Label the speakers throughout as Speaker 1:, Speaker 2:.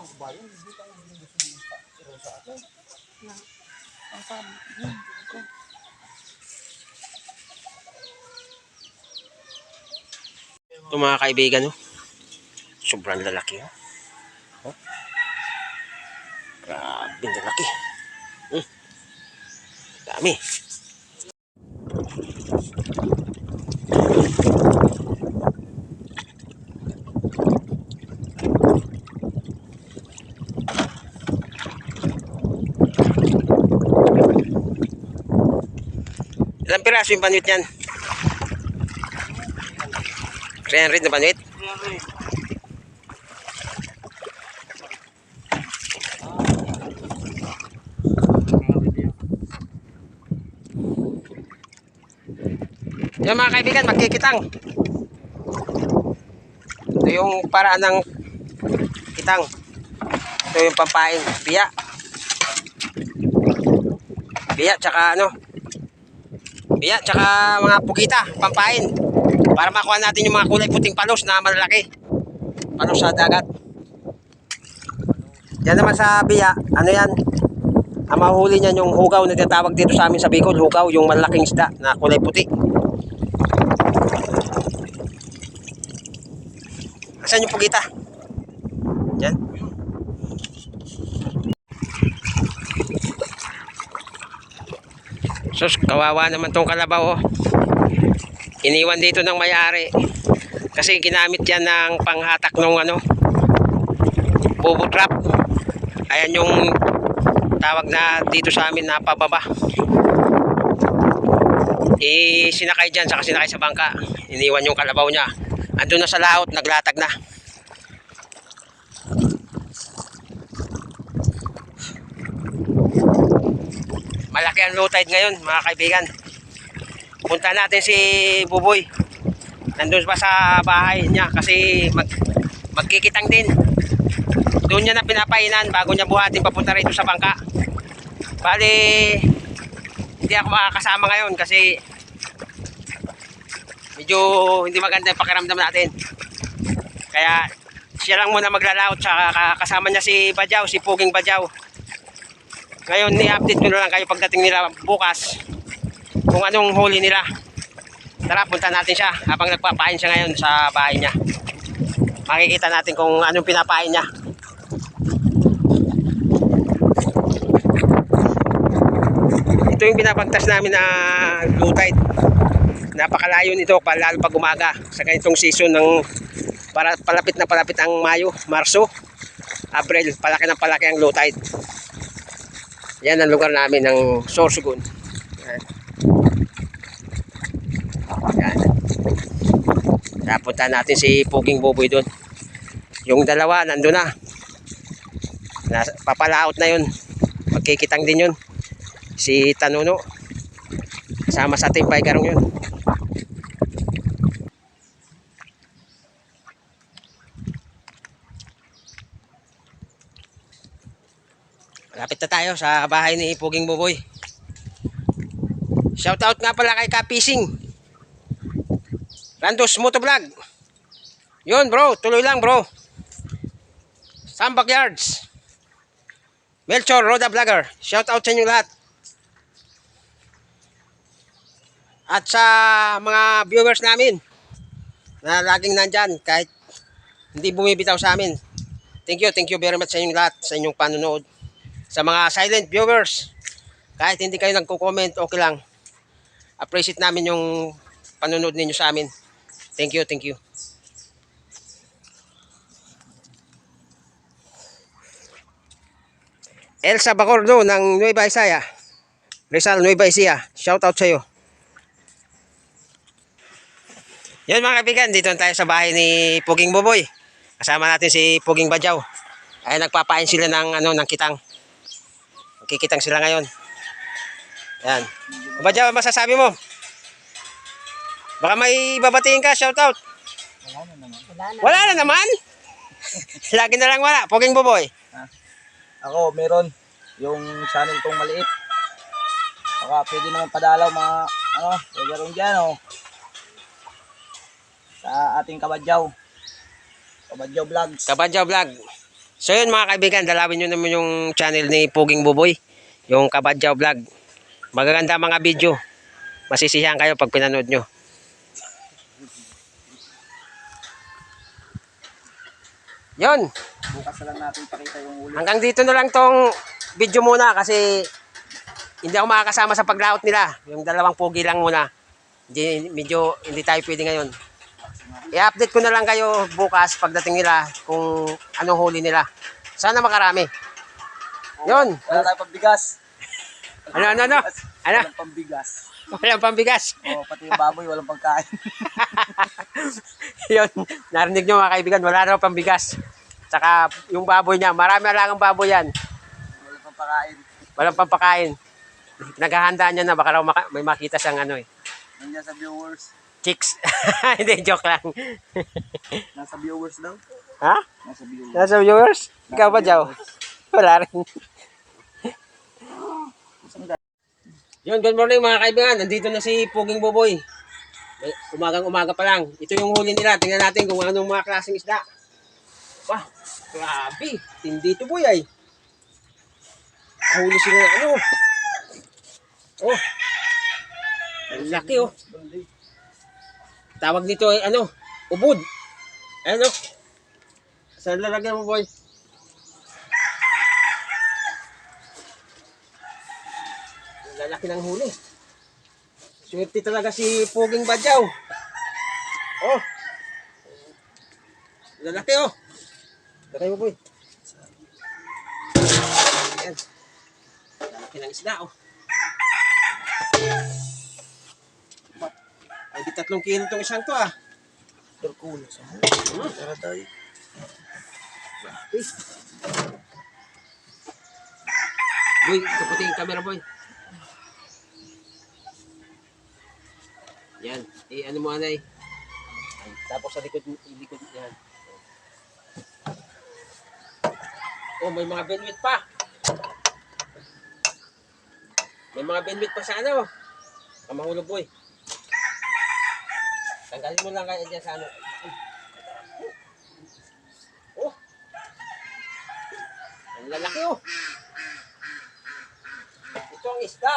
Speaker 1: mga kabayan, hindi tayo hindi gusto din sa pero sa atin.
Speaker 2: Na, ang sabi, yun, ko.
Speaker 3: Ito mga kaibigan, oh. sobrang lalaki. Oh. Oh. Grabe lalaki. Hmm. Dami. Ilang piraso yung banwit yan? 300 na banwit? Yan mga kaibigan, magkikitang. Ito yung paraan ng kitang. Ito yung pampain, biya. Biya, tsaka ano, biya, tsaka mga pugita, pampain. Para makuha natin yung mga kulay puting palos na malalaki. Palos sa dagat. Yan naman sa biya, ano yan? Ang mahuli niyan yung hugaw na tinatawag dito sa amin sa Bicol, hugaw, yung malaking isda na kulay puti. Asan yung pugita? Yan. Sus, kawawa naman tong kalabaw oh. Iniwan dito ng may-ari. Kasi ginamit yan ng panghatak ng ano, bubo trap. Ayan yung tawag na dito sa amin na pababa. Eh, sinakay dyan, saka sinakay sa bangka. Iniwan yung kalabaw niya. Andun na sa laot, naglatag na. Malaki ang low tide ngayon, mga kaibigan. Punta natin si Buboy. Nandun pa sa bahay niya kasi mag, magkikitang din. Doon niya na pinapainan bago niya buhatin papunta rito sa bangka. Bali, hindi ako makakasama ngayon kasi medyo hindi maganda yung pakiramdam natin. Kaya siya lang muna maglalaot sa kasama niya si Bajaw, si Puging Bajaw. Ngayon, ni-update ko na lang kayo pagdating nila bukas kung anong huli nila. Tara, punta natin siya habang nagpapain siya ngayon sa bahay niya. Makikita natin kung anong pinapain niya. Ito yung pinapagtas namin na low tide. Napakalayo nito lalo pag umaga sa ganitong season ng para palapit na palapit ang Mayo, Marso, Abril, palaki na palaki ang low tide. Yan ang lugar namin ng Sorsogon. Yan. Natin si Puging Buboy doon. Yung dalawa nandun na. Nas, papalaot na yun. Magkikitang din yun. Si Tanuno. Kasama sa ating garong yun. Malapit na tayo sa bahay ni Puging Buboy. Shoutout nga pala kay Kapising. Randos Motovlog. Yun bro, tuloy lang bro. Sambak Yards. Melchor Roda Vlogger. Shoutout sa inyo lahat. At sa mga viewers namin na laging nandyan kahit hindi bumibitaw sa amin. Thank you, thank you very much sa inyong lahat sa inyong panonood. Sa mga silent viewers, kahit hindi kayo nagko-comment, okay lang. Appreciate namin yung panonood ninyo sa amin. Thank you, thank you. Elsa Bacordo ng Nueva Ecija. Rizal Nueva Ecija. Shout out sa iyo. Yan mga kaibigan, dito tayo sa bahay ni Puging Boboy. Kasama natin si Puging Badyaw. Ay nagpapain sila ng ano ng kitang. Magkikitang sila ngayon. Yan. Ano masasabi mo? Baka may babatiin ka, shout out.
Speaker 1: Wala na naman.
Speaker 2: Wala na.
Speaker 3: Wala na naman. Lagi na lang wala. Puging Boboy.
Speaker 1: Ako, meron yung channel kong maliit. Baka pwede naman padalaw mga, ano, pwede rin dyan, oh. Sa ating kabadyaw. Kabadyaw vlogs.
Speaker 3: Kabadyaw Vlog. So yun mga kaibigan, dalawin nyo naman yung channel ni Puging Buboy. Yung Kabadyaw Vlog. Magaganda mga video. Masisiyahan kayo pag pinanood nyo. Yun.
Speaker 1: Bukas na lang natin pakita yung huli.
Speaker 3: Hanggang dito na lang tong video muna kasi hindi ako makakasama sa paglaot nila. Yung dalawang pugi lang muna. Hindi, medyo hindi tayo pwede ngayon. I-update ko na lang kayo bukas pagdating nila kung anong huli nila. Sana makarami. Yun.
Speaker 1: Wala tayong pambigas.
Speaker 3: Ano, ano, ano? Ano?
Speaker 1: Walang pambigas.
Speaker 3: Walang pambigas.
Speaker 1: Oh, pati yung baboy, walang pagkain.
Speaker 3: Yun. Narinig nyo mga kaibigan, wala raw pambigas. Tsaka yung baboy niya, marami lang ang baboy yan.
Speaker 1: walang pampakain.
Speaker 3: Walang pampakain. Naghahandaan niya na, baka raw maka- may makita siyang ano eh.
Speaker 1: Nandiyan sa viewers.
Speaker 3: Chicks. Hindi, joke lang.
Speaker 1: Nasa viewers daw.
Speaker 3: ha?
Speaker 1: Nasa viewers.
Speaker 3: Nasa viewers? Ikaw ba, Jow? Wala rin. Yun, good morning mga kaibigan. Nandito na si Puging Boboy. May- Umagang umaga pa lang. Ito yung huli nila. Tingnan natin kung anong mga klaseng isda. Wah, grabe. Tindi to boy ay. Huli sila ano. Oh. Ang laki oh. Tawag nito ay ano, ubod. Ano? Saan lalagyan mo boy? Lalaki ng huli. Swerte talaga si Puging Badyaw. Oh. Lalaki oh. Lagay mo boy. Ayan. Lalaki ng isda oh. Ay di tatlong kilo tong isang to ah.
Speaker 1: Terkulo sa mo. Tara tayo.
Speaker 3: Boy, kaputi yung camera boy. Yan. Eh, ano mo anay? Ay, Tapos sa likod, likod yan. Oh, may mga benwit pa. May mga benwit pa sa ano. Kamahulog boy. Tanggalin mo lang kaya dyan sa ano. Oh. Ang lalaki oh. Ito ang isda.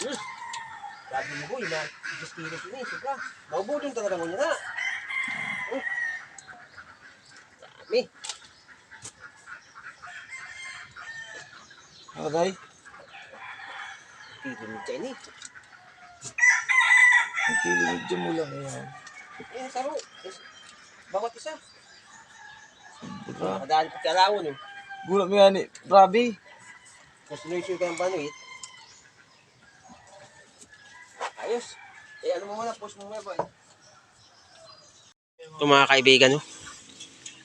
Speaker 3: Hmm. Sabi mo boy na 10 kilos ini sobra. Maubudon talaga mo niya na. Oh. Dami.
Speaker 1: Aray.
Speaker 3: Pili mo dyan eh.
Speaker 1: Ang kilig dyan mo lang yan.
Speaker 3: Eh, saro. Bawat isa.
Speaker 1: Diba?
Speaker 3: Kadali pa kalawon eh.
Speaker 1: Gulat mo yan eh. Grabe.
Speaker 3: Kung sinusuyo ka ng banuit. Ayos. Eh, ano mo muna, post mo muna boy. Ito mga kaibigan, no?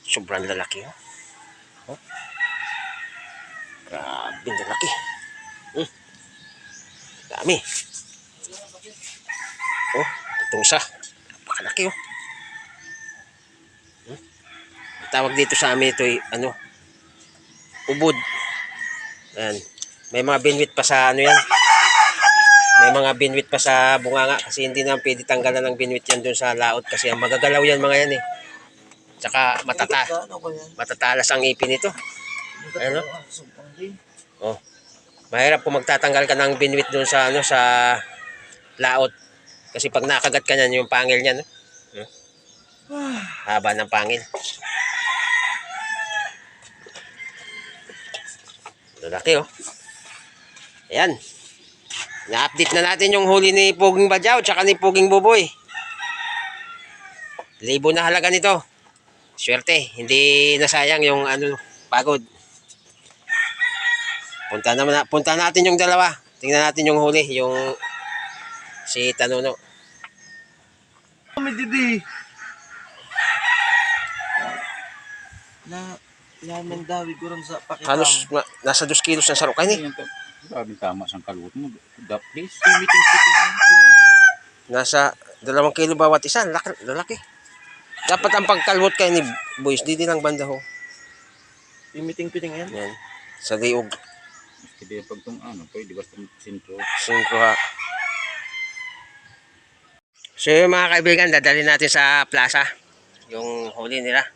Speaker 3: Sobrang lalaki, oh. oh. Grabe, lalaki. Hmm. Dami. Oh, itong isa. Napakalaki, oh. Hmm. Tawag dito sa amin ito, ay, ano, ubod. Ayan. May mga binwit pa sa ano yan. May mga binwit pa sa bunganga kasi hindi na pwede tanggalan ng binwit yan doon sa laot kasi ang magagalaw yan mga yan eh. Tsaka matata matatalas ang ipin nito. Ano? Oh. Mahirap kung magtatanggal ka ng binwit doon sa ano sa laot. Kasi pag nakagat ka niyan yung pangil niyan, no? Hmm? Haba ng pangil. Lalaki oh. Ayan. Na-update na natin yung huli ni Puging Badyaw tsaka ni Puging Buboy. Libo na halaga nito. Swerte, hindi nasayang yung ano pagod. Punta naman na, punta natin yung dalawa. Tingnan natin yung huli, yung si Tanuno.
Speaker 1: Didi. Na, namin dawi ko rin sa pakita.
Speaker 3: Halos na, nasa 2 kilos ng sarok ni.
Speaker 4: Grabe tama sa kaluot mo. The place.
Speaker 1: Meeting
Speaker 3: Nasa 2 kilo bawat isa, laki, lalaki. Dapat ang pagkalwot kayo ni boys, dito lang banda ho.
Speaker 1: Yung meeting-piting yan.
Speaker 3: Yan. Sa liog.
Speaker 4: Maski di pag itong ano, pwede basta sintro.
Speaker 3: Singko ha. So yun mga kaibigan, dadali natin sa plaza. yung huli nila.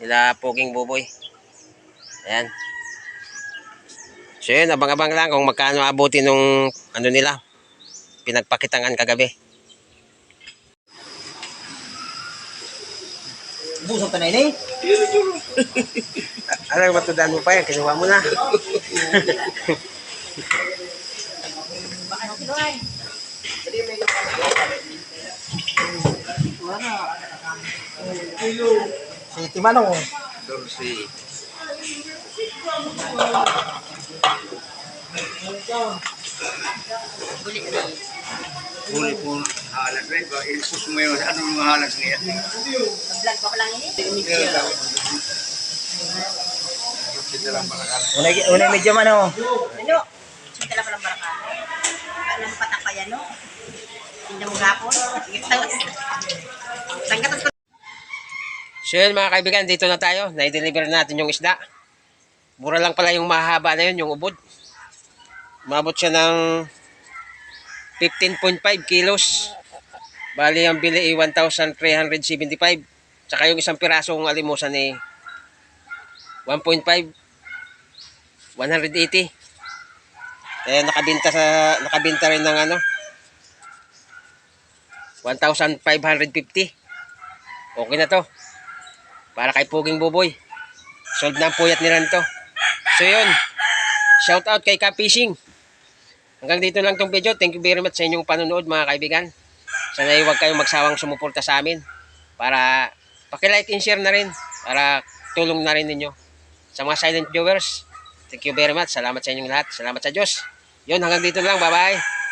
Speaker 3: Nila Poging Buboy. Ayan. So yun, abang-abang lang kung magkano abuti nung ano nila, pinagpakitangan kagabi.
Speaker 1: Busog ka na ini.
Speaker 3: Alam, matudaan mo pa yan, kinuha mo na.
Speaker 1: Si Manong.
Speaker 5: Huli po halag rin ba? Ilsus mo yun. Anong mga halag niya?
Speaker 2: Vlog ko lang ini.
Speaker 1: Unay, unay medyo man oh.
Speaker 2: Ano? Sintala pa lang baraka. Ano mo patak pa yan, no? Hindi mo gapon. Tanggatas ko.
Speaker 3: So yun mga kaibigan, dito na tayo. Na-deliver natin yung isda. Mura lang pala yung mahaba na yun, yung ubod. Umabot siya ng 15.5 kilos. Bali ang bili ay 1,375. Tsaka yung isang pirasong alimusan ay 1.5 180. Eh nakabinta sa nakabinta rin ng ano 1,550. Okay na to. Para kay Puging Buboy. Sold na ang puyat nila nito. So yun. Shout out kay Ka-Fishing. Hanggang dito lang tong video. Thank you very much sa inyong panonood mga kaibigan. Sana huwag kayong magsawang sumuporta sa amin. Para pakilike and share na rin. Para tulong na rin ninyo. Sa mga silent viewers. Thank you very much. Salamat sa inyong lahat. Salamat sa Diyos. Yun, hanggang dito lang. Bye-bye.